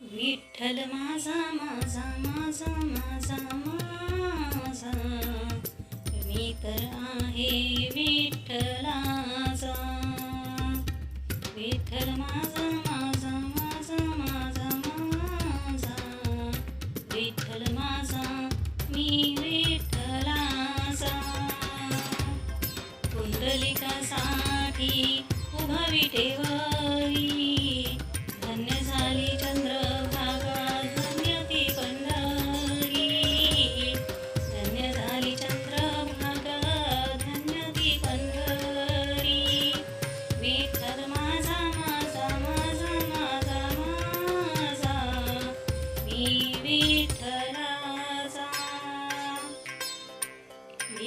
विठ्ठल माझा माझा माझा माझा माझा. मी तर आहे विठ्ठलाचा. विठ्ठल माझा माझा माझा माझा माझा. विठ्ठल माझा मी विठ्ठलाचा. कुंडलिकासाठी उभा विटेवरी धन्य झाली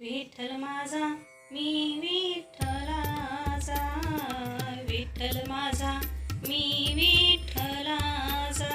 विठ्ठल माझा मी विठ्ठलाचा विठ्ठल माझा मी विठ्ठलाचा